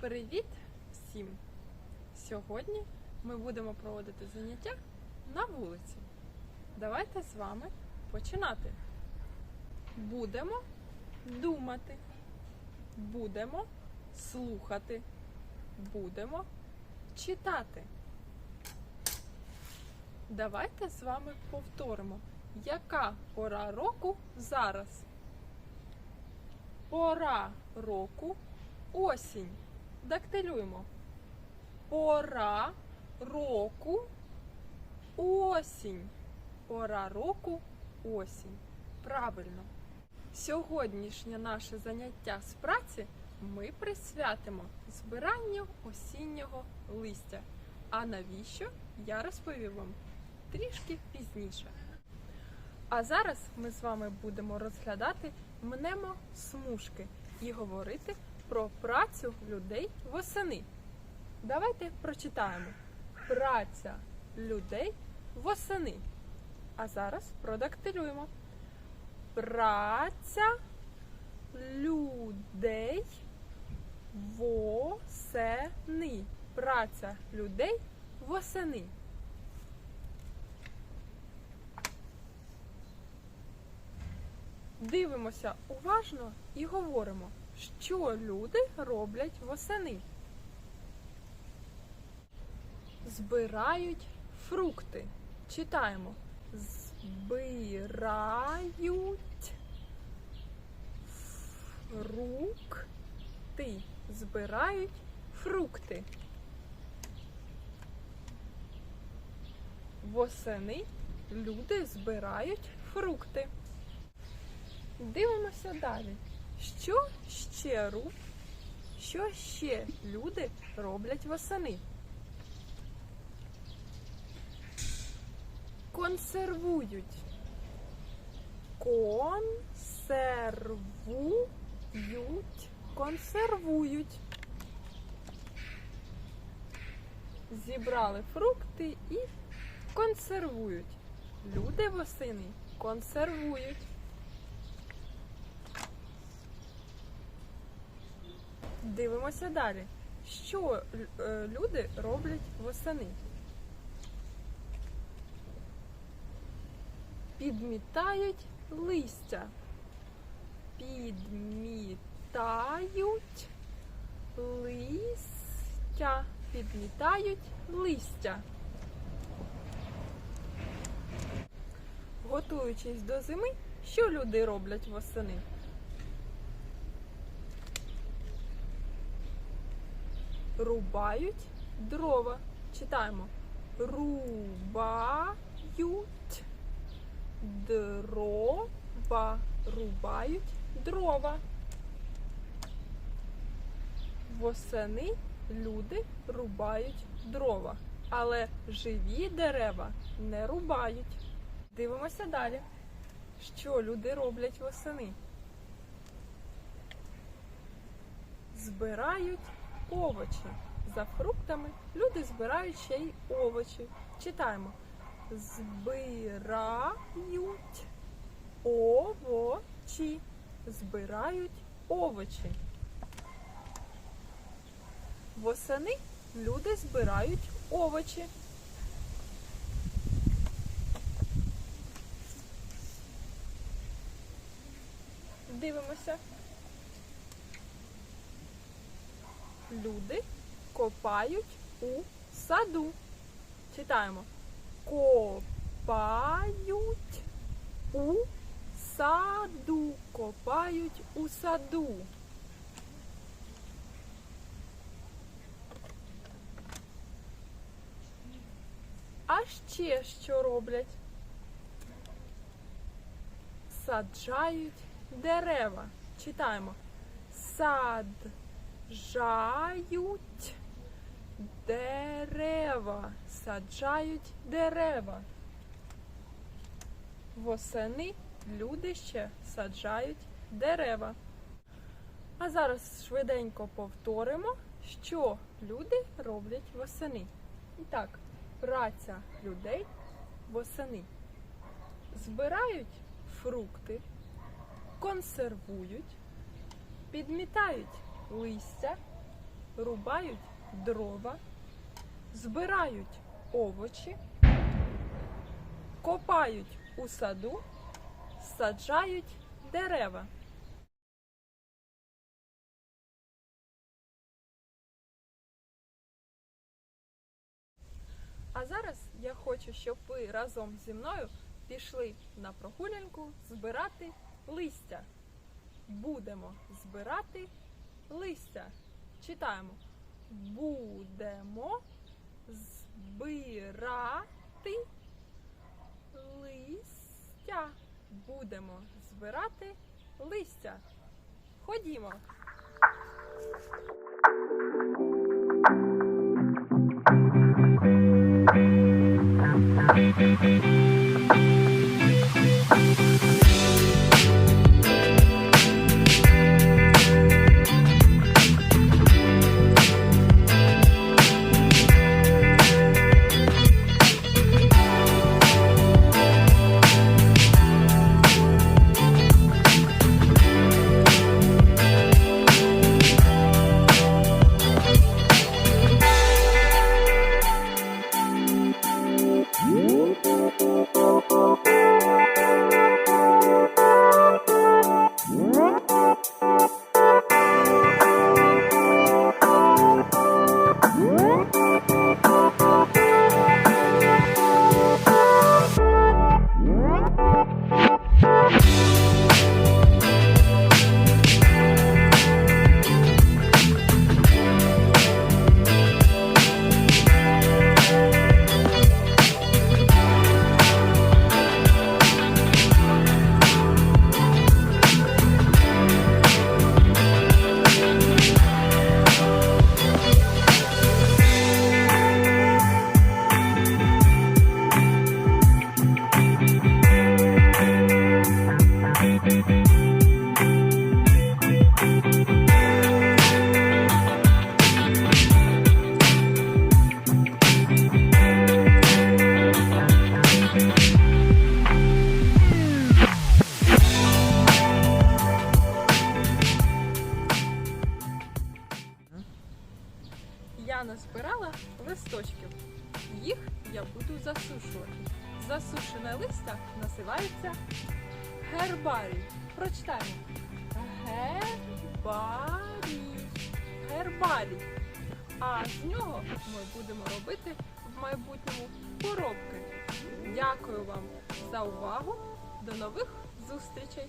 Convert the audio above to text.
Привіт всім! Сьогодні ми будемо проводити заняття на вулиці. Давайте з вами починати. Будемо думати, будемо слухати, будемо читати. Давайте з вами повторимо, яка пора року зараз. Пора року осінь. Дактилюємо. Пора року осінь. Пора року осінь. Правильно. Сьогоднішнє наше заняття з праці ми присвятимо збиранню осіннього листя. А навіщо я розповім вам трішки пізніше. А зараз ми з вами будемо розглядати мнемо-смужки і говорити про працю людей восени. Давайте прочитаємо. Праця людей восени. А зараз продактилюємо. Праця людей восени. Праця людей восени. Дивимося уважно і говоримо, що люди роблять восени. Збирають фрукти. Читаємо. Збирають фрукти. Збирають фрукти. Восени люди збирають фрукти. Дивимося далі. Що ще ру? Що ще люди роблять восени? Консервують. Консервують. Консервують. Зібрали фрукти і консервують. Люди восени консервують. Дивимося далі. Що е, люди роблять восени? Підмітають листя. Підмітають листя. Підмітають листя. Готуючись до зими, що люди роблять восени? Рубають дрова. Читаємо. Рубають дрова. Рубають дрова. Восени люди рубають дрова. Але живі дерева не рубають. Дивимося далі. Що люди роблять восени? Збирають овочі. За фруктами люди збирають ще й овочі. Читаємо. Збирають овочі. Збирають овочі. Восени люди збирають овочі. Дивимося. Люди копають у саду. Читаємо. Копають у саду. Копають у саду. А ще що роблять? Саджають дерева. Читаємо. Саджають дерева. Саджають дерева. Восени люди ще саджають дерева. А зараз швиденько повторимо, що люди роблять восени. І так, праця людей восени. Збирають фрукти, консервують, підмітають листя, рубають дрова, збирають овочі, копають у саду, саджають дерева. А зараз я хочу, щоб ви разом зі мною пішли на прогулянку збирати листя. Будемо збирати листя. Читаємо. Будемо збирати листя. Будемо збирати листя. Ходімо. Я листочків. Їх я буду засушувати. Засушене листя називається гербарій. Прочитаємо. Гербарій. Гербарій. А з нього ми будемо робити в майбутньому поробки. Дякую вам за увагу. До нових зустрічей!